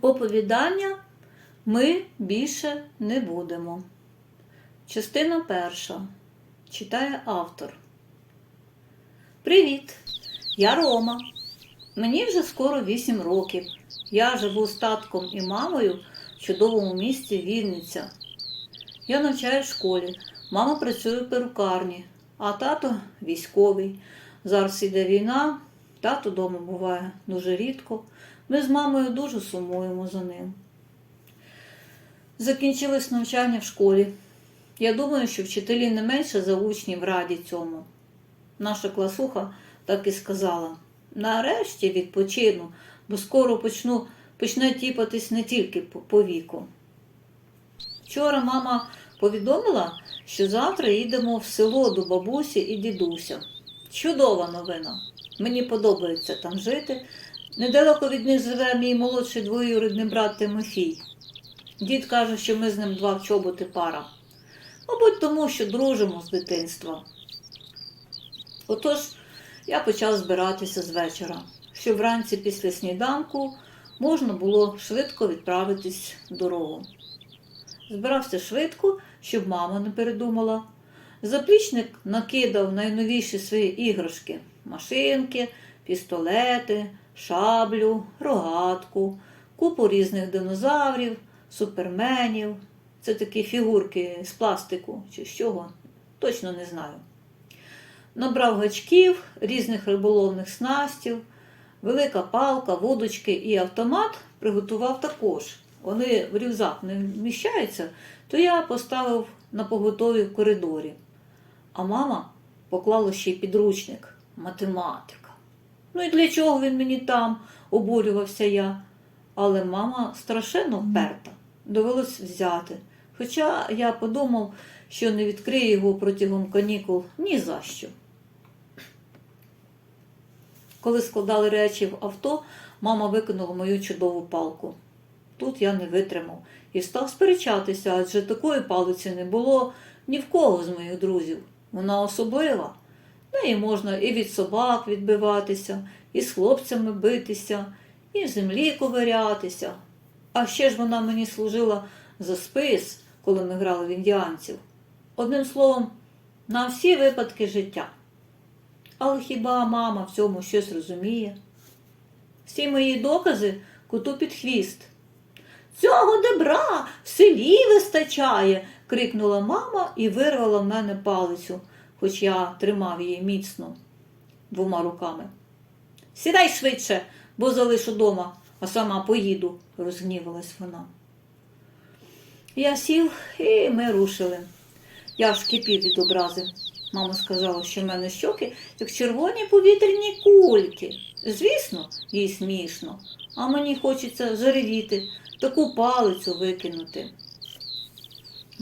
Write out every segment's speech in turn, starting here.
Оповідання ми більше не будемо. Частина перша. Читає автор. Привіт! Я Рома. Мені вже скоро 8 років. Я живу з татком і мамою в чудовому місті Вінниця. Я навчаю в школі. Мама працює в перукарні, а тато військовий. Зараз іде війна, тато вдома буває дуже рідко. Ми з мамою дуже сумуємо за ним. Закінчилось навчання в школі. Я думаю, що вчителі не менше за учнів раді цьому. Наша класуха так і сказала: нарешті відпочину, бо скоро почну, почне тіпатись не тільки по, віку. Вчора мама повідомила, що завтра їдемо в село до бабусі і дідуся. Чудова новина. Мені подобається там жити. Недалеко від них живе мій молодший двоюрідний брат Тимофій. Дід каже, що ми з ним два в чоботи пара. Мабуть, тому що дружимо з дитинства. Отож, я почав збиратися з вечора, щоб вранці після сніданку можна було швидко відправитись в дорогу. Збирався швидко, щоб мама не передумала. Заплічник накидав найновіші свої іграшки: машинки, пістолети, шаблю, рогатку, купу різних динозаврів, суперменів. Це такі фігурки з пластику чи з чого, точно не знаю. Набрав гачків, різних риболовних снастів, велика палка, вудочки і автомат приготував також. Вони в рюкзак не вміщаються, то я поставив на поготові в коридорі. А мама поклала ще й підручник математика. Ну і для чого він мені там? обурювався я. Але мама страшенно вперта, довелось взяти. Хоча я подумав, що не відкрию його протягом канікул ні за що. Коли складали речі в авто, мама викинула мою чудову палку. Тут я не витримав і став сперечатися, адже такої палиці не було ні в кого з моїх друзів. Вона особлива. Неї можна і від собак відбиватися, і з хлопцями битися, і в землі ковирятися. А ще ж вона мені служила за спис, коли ми грали в індіанців. Одним словом, на всі випадки життя. Але хіба мама в цьому щось розуміє? Всі мої докази куту під хвіст. Цього добра в селі вистачає, крикнула мама і вирвала в мене палицю, хоч я тримав її міцно двома руками. Сідай швидше, бо залишу дома, а сама поїду, розгнівалась вона. Я сів і ми рушили. Я ж кипів від образи. Мама сказала, що в мене щоки, як червоні повітряні кульки. Звісно, їй смішно, а мені хочеться заревіти, таку палицю викинути.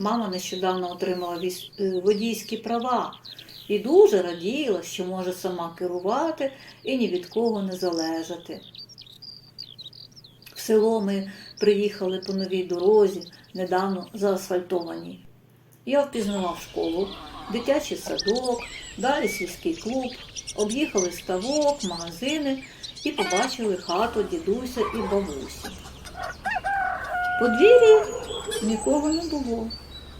Мама нещодавно отримала е, водійські права і дуже раділа, що може сама керувати і ні від кого не залежати. В село ми приїхали по новій дорозі, недавно заасфальтованій. Я впізнавав школу, дитячий садок, далі сільський клуб, об'їхали ставок, магазини і побачили хату дідуся і бабусі. В подвір'ї нікого не було,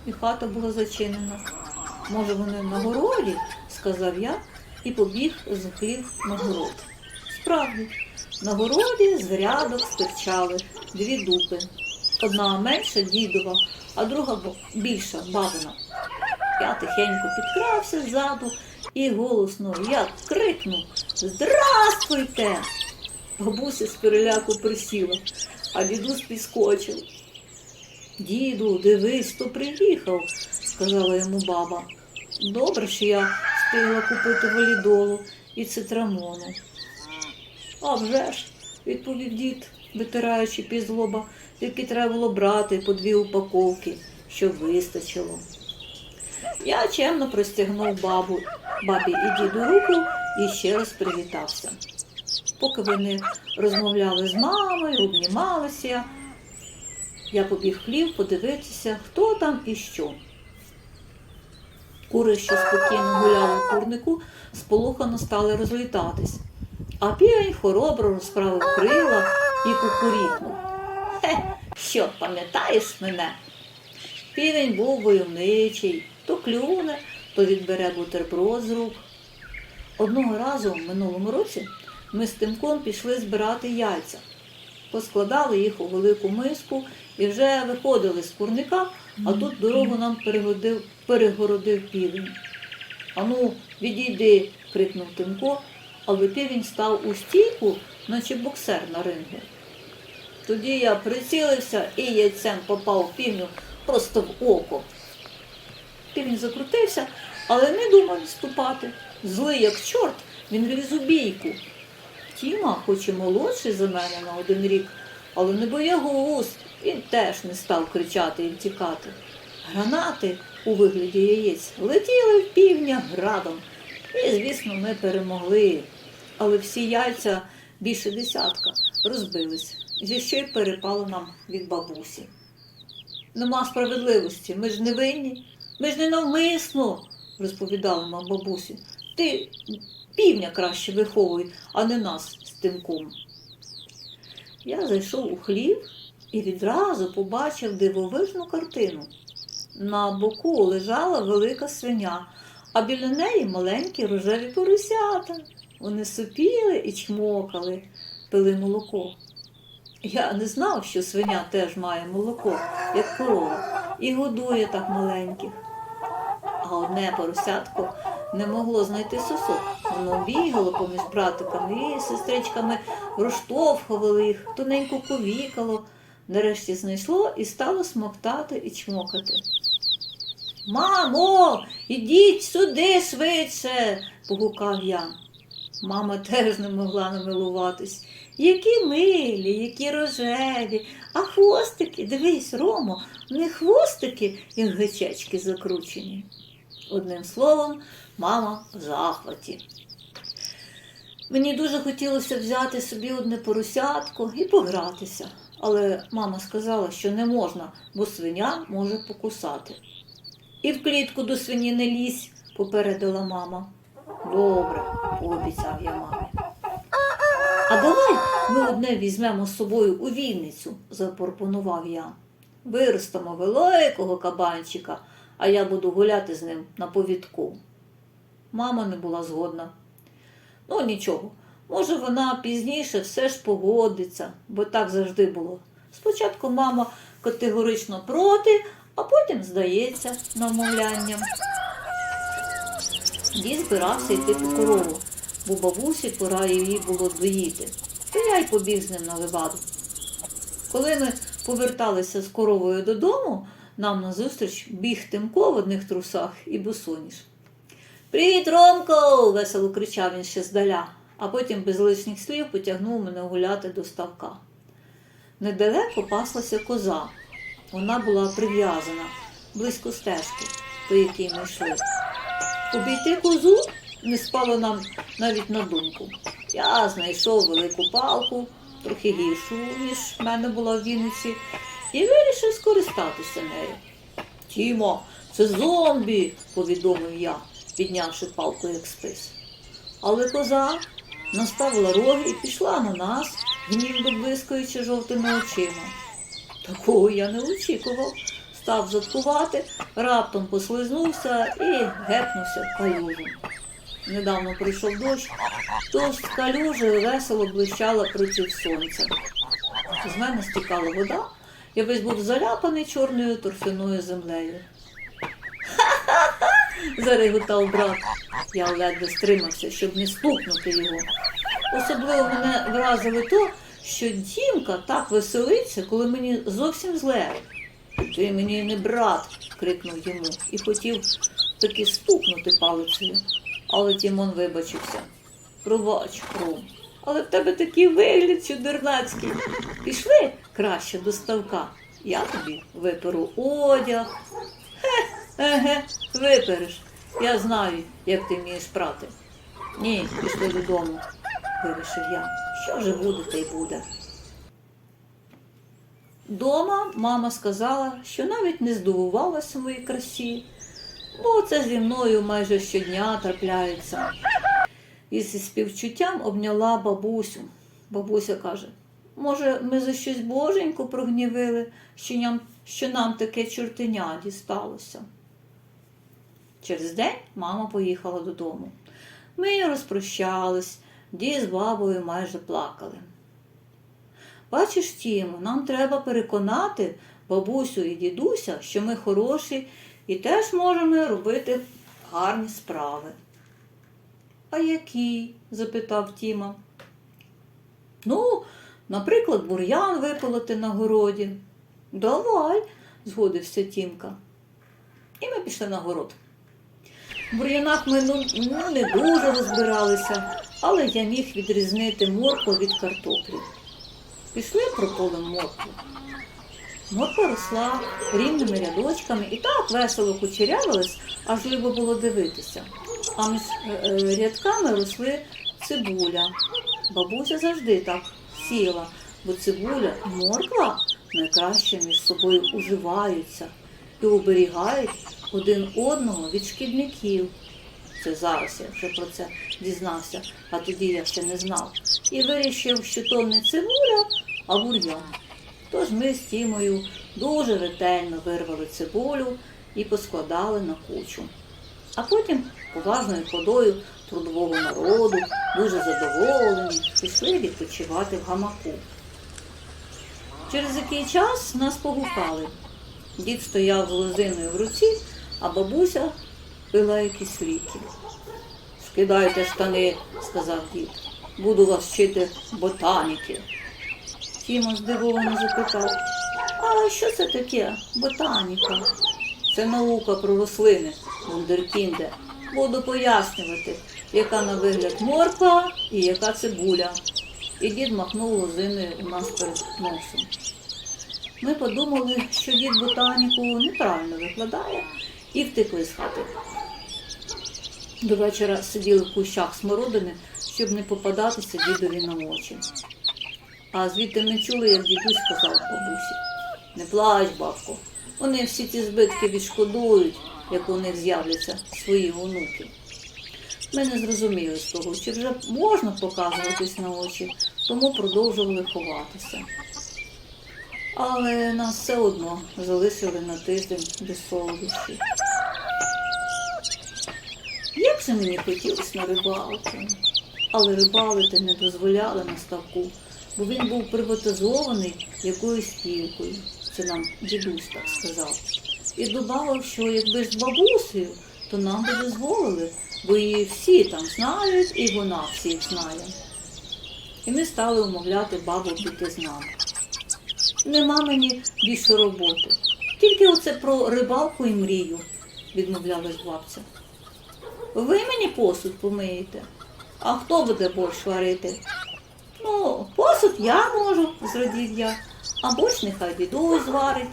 і хата була зачинена. Може, вони на городі, сказав я і побіг з хлів на город. Справді, на городі з грядок стирчали дві дупи. Одна менша дідова, а друга більша бабина. Я тихенько підкрався ззаду і голосно як крикнув Здравствуйте! Бабуся з переляку присіла, а дідусь підскочив. Діду, дивись, хто приїхав, сказала йому баба. Добре, що я встигла купити валідолу і цитрамону. А вже ж, відповів дід, витираючи пізлоба, тільки треба було брати по дві упаковки, щоб вистачило. Я чемно простягнув бабу, бабі і діду руку і ще раз привітався. Поки вони розмовляли з мамою, обнімалися, я побіг хлів подивитися, хто там і що. Кури, що спокійно гуляли в курнику, сполохано стали розлітатись. А півень хоробро розправив крила і кукурікнув. Хе, що, пам'ятаєш мене? Півень був войовничий, то клюне, то відбере бутерброд з рук. Одного разу в минулому році ми з Тимком пішли збирати яйця. Поскладали їх у велику миску і вже виходили з курника, а тут дорогу нам перегородив, перегородив півень. Ану, відійди, крикнув Тимко, але півень став у стійку, наче боксер на рингу. Тоді я прицілився і яйцем попав півню просто в око. Півень закрутився, але не думав відступати. Злий, як чорт, він ліз у бійку. Тіма, хоч і молодший за мене на один рік, але не боягуз, він теж не став кричати і втікати. Гранати у вигляді яєць летіли в півня градом. І, звісно, ми перемогли. Але всі яйця більше десятка розбились, зі що й перепало нам від бабусі. Нема справедливості, ми ж не винні, ми ж не навмисно, розповідала нам бабусі. Ти півня краще виховуй, а не нас з тимком. Я зайшов у хлів і відразу побачив дивовижну картину. На боку лежала велика свиня, а біля неї маленькі рожеві поросята. Вони сопіли і чмокали, пили молоко. Я не знав, що свиня теж має молоко, як корова, і годує так маленьких. А одне поросятко не могло знайти сосок. Воно бігало поміж братиками і сестричками, розштовхувало їх, тоненько ковікало, нарешті знайшло і стало смоктати і чмокати. Мамо, ідіть сюди швидше, погукав я. Мама теж не могла намилуватись. Які милі, які рожеві, а хвостики, дивись, Ромо, не хвостики, як гачечки закручені. Одним словом, мама в захваті. Мені дуже хотілося взяти собі одне поросятко і погратися, але мама сказала, що не можна, бо свиня може покусати. І в клітку до свині не лізь, попередила мама. Добре, пообіцяв я мамі. А давай ми одне візьмемо з собою у Вінницю, запропонував я. Виростимо великого кабанчика, а я буду гуляти з ним на повідку. Мама не була згодна. Ну, нічого, може, вона пізніше все ж погодиться, бо так завжди було. Спочатку мама категорично проти, а потім здається намовлянням. Дід збирався йти по корову, бо бабусі пора її було доїти. То я й побіг з ним на леваду. Коли ми поверталися з коровою додому, нам назустріч біг Тимко в одних трусах і босоніж. Привіт, Ромко! весело кричав він ще здаля, а потім без лишніх слів потягнув мене гуляти до ставка. Недалеко паслася коза. Вона була прив'язана близько стежки, по якій ми йшли. Обійти козу не спало нам навіть на думку. Я знайшов велику палку, трохи гіршу, ніж в мене була в Вінниці, і вирішив скористатися нею. Тімо, це зомбі, повідомив я, піднявши палку як спис. Але коза наставила роги і пішла на нас, гнівно блискаючи жовтими очима. Такого я не очікував. Став заткувати, раптом послизнувся і гепнувся в калюжу. Недавно прийшов дощ, тож з калюжі весело блищала проти сонця. З мене стікала вода, я весь був заляпаний чорною торфяною землею. Зареготав брат. Я ледве стримався, щоб не стукнути його. Особливо мене вразило то, що Дімка так веселиться, коли мені зовсім зле. Ти мені не брат, крикнув йому і хотів таки стукнути палицею. Але Тімон вибачився. Пробач, Ром, але в тебе такий вигляд чудернацький. Пішли краще до ставка. Я тобі виперу одяг. Хе, еге, випереш. Я знаю, як ти вмієш прати. Ні, пішли додому, вирішив я. Що вже буде, те й буде. Дома мама сказала, що навіть не здивувалася моїй красі, бо це зі мною майже щодня трапляється. І зі співчуттям обняла бабусю. Бабуся каже: Може, ми за щось боженьку прогнівили, що нам, що нам таке чортеня дісталося. Через день мама поїхала додому. Ми розпрощались, дід з бабою майже плакали. Бачиш, Тімо, нам треба переконати бабусю і дідуся, що ми хороші і теж можемо робити гарні справи. А які? запитав Тіма. Ну, наприклад, бур'ян виполоти на городі. Давай, згодився Тімка. І ми пішли на город. В бур'янах ми ну, ну, не дуже розбиралися, але я міг відрізнити моркву від картоплі. Пішли прополем моркву. Морква росла рівними рядочками і так весело кучерявилась, аж любо було дивитися. А між е, е, рядками росли цибуля. Бабуся завжди так сіяла, бо цибуля і морква найкраще між собою уживаються і оберігають один одного від шкідників. Це зараз я вже про це дізнався, а тоді я ще не знав. І вирішив, що то не цибуля, а бур'ян. Тож ми з Тімою дуже ретельно вирвали цибулю і поскладали на кучу. А потім поважною ходою трудового народу, дуже задоволені, пішли відпочивати в гамаку. Через який час нас погукали. Дід стояв з лозиною в руці, а бабуся пила якісь ліки. Скидайте штани, сказав дід. Буду вас вчити ботаніки. Тіма здивовано запитав, а що це таке ботаніка? Це наука про рослини, вундеркінде. Буду пояснювати, яка на вигляд морква і яка цибуля. І дід махнув лозиною у нас перед носом. Ми подумали, що дід ботаніку неправильно викладає, і втекли з хати. До вечора сиділи в кущах смородини, щоб не попадатися дідові на очі. А звідти ми чули, як дідусь сказав бабусі. Не плач, бабко. Вони всі ці збитки відшкодують, як у них з'являться свої онуки. Ми не зрозуміли з того, чи вже можна показуватись на очі, тому продовжували ховатися. Але нас все одно залишили на тиждень без солодощів. Як же мені хотілося на рибалку, але рибалити не дозволяли на ставку, бо він був приватизований якоюсь спілкою. Це нам дідусь так сказав. І додав, що якби з бабусею, то нам би дозволили, бо її всі там знають, і вона всіх знає. І ми стали умовляти бабу піти з нами. Нема мені більше роботи. Тільки оце про рибалку і мрію, відмовлялась бабця. Ви мені посуд помиєте, а хто буде борщ варити? Ну, посуд я можу, зрадів я, а борщ нехай дідусь зварить.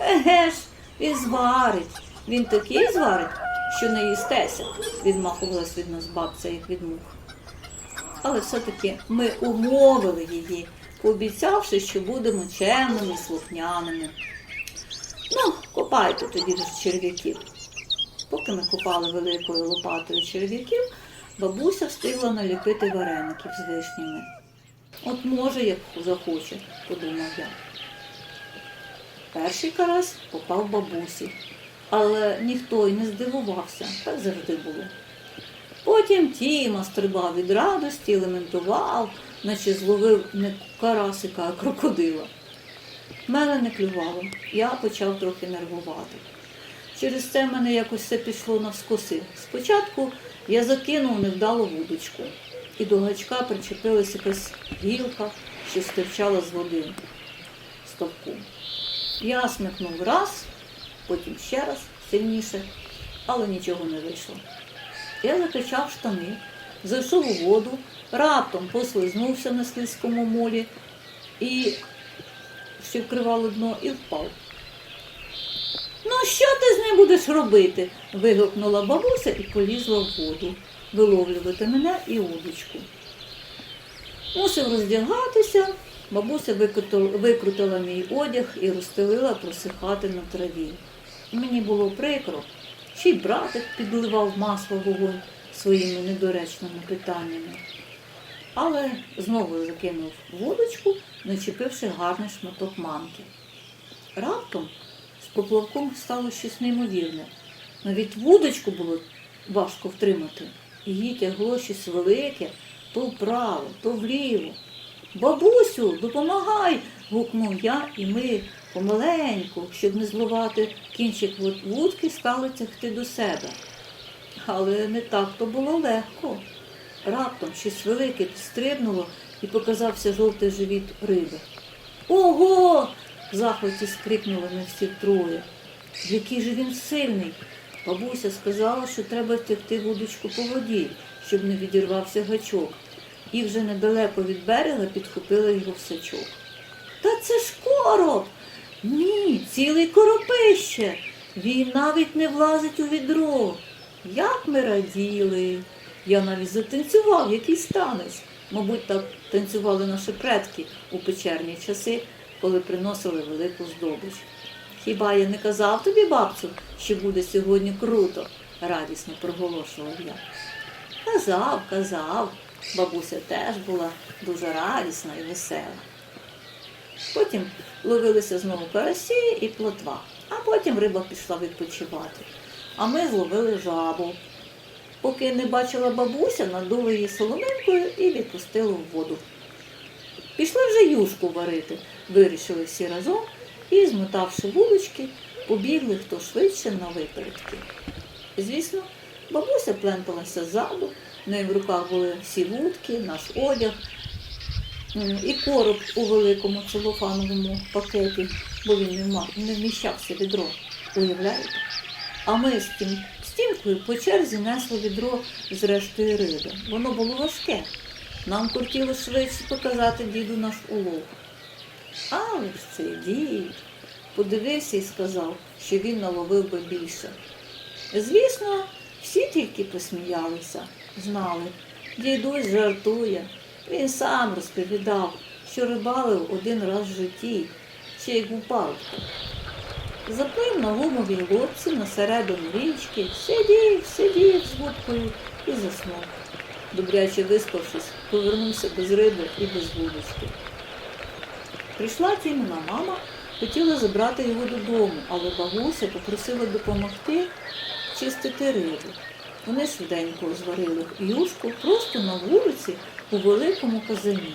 Еге ж, він зварить. Він такий зварить, що не їстеся, відмахувалась від нас бабця, як від мух. Але все-таки ми умовили її, пообіцявши, що будемо чемними слухняними. Ну, копайте тоді до черв'яків. Поки ми копали великою лопатою черв'яків, бабуся встигла наліпити вареників з вишнями. От може, як захоче, подумав я. Перший карась попав бабусі, але ніхто й не здивувався, так завжди було. Потім Тіма стрибав від радості, лементував, наче зловив не карасика, а крокодила. Мене не клювало, я почав трохи нервувати. Через це мене якось все пішло навскоси. Спочатку я закинув невдалу вудочку, і до гачка причепилась якась гілка, що стирчала з води ставку. Я смикнув раз, потім ще раз, сильніше, але нічого не вийшло. Я закачав штани, зайшов у воду, раптом послизнувся на слизькому молі і що вкривало дно і впав. Ну, що ти з ним будеш робити? вигукнула бабуся і полізла в воду, виловлювати мене і удочку. Мусив роздягатися, бабуся викрутила, мій одяг і розстелила просихати на траві. Мені було прикро, ще й братик підливав масло вогонь своїми недоречними питаннями. Але знову закинув вудочку, начепивши гарний шматок манки. Раптом з поплавком стало щось неймовірне. Навіть вудочку було важко втримати. Її тягло щось велике то вправо, то вліво. Бабусю, допомагай! гукнув я, і ми помаленьку, щоб не зловати кінчик вудки, стали тягти до себе. Але не так то було легко. Раптом щось велике підстрибнуло і показався жовтий живіт риби. Ого! в захваті скрикнули ми всі троє. Який же він сильний. Бабуся сказала, що треба тягти вудочку по воді, щоб не відірвався гачок. І вже недалеко від берега підхопила його в сачок. Та це ж короб! Ні, цілий коропище. Він навіть не влазить у відро. Як ми раділи. Я навіть затанцював якийсь танець. Мабуть, так танцювали наші предки у печерні часи, коли приносили велику здобич. Хіба я не казав тобі, бабцю, що буде сьогодні круто? радісно проголошував я. Казав, казав. Бабуся теж була дуже радісна і весела. Потім ловилися знову карасі і плотва, а потім риба пішла відпочивати. А ми зловили жабу. Поки не бачила бабуся, надули її соломинкою і відпустили в воду. Пішли вже юшку варити, вирішили всі разом і, змотавши вулички, побігли хто швидше на випередки. Звісно, бабуся пленталася ззаду, в неї в руках були всі вудки, наш одяг і короб у великому целофановому пакеті, бо він не, вміщався відро. Уявляєте? А ми з тим стінкою по черзі несли відро з рештою риби. Воно було важке. Нам хотіло швидше показати діду наш улов. Але ж цей дід подивився і сказав, що він наловив би більше. Звісно, всі тільки посміялися, знали. Дідусь жартує. Він сам розповідав, що рибалив один раз в житті, ще як у парку. Заплив на гумовій лодці на середину річки, сидів, сидів з вудкою і заснув. Добряче виспавшись, повернувся без риби і без вудочки. Прийшла Тімина мама, хотіла забрати його додому, але бабуся попросила допомогти чистити рибу. Вони швиденько зварили юшку просто на вулиці у великому казані.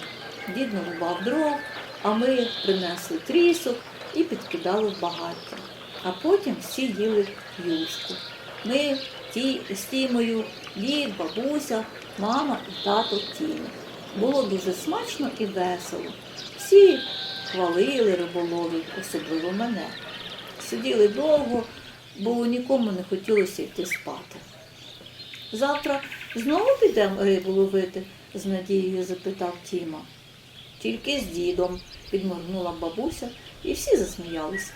Дід нарубав дров, а ми принесли трісок і підкидали в багаття. А потім всі їли юшку. Ми ті, з Тімою, дід, бабуся, мама і тато Тіми. Було дуже смачно і весело. Всі хвалили риболовів, особливо мене. Сиділи довго, бо нікому не хотілося йти спати. Завтра знову підемо рибу ловити? з надією запитав Тіма. Тільки з дідом, підморгнула бабуся, і всі засміялись.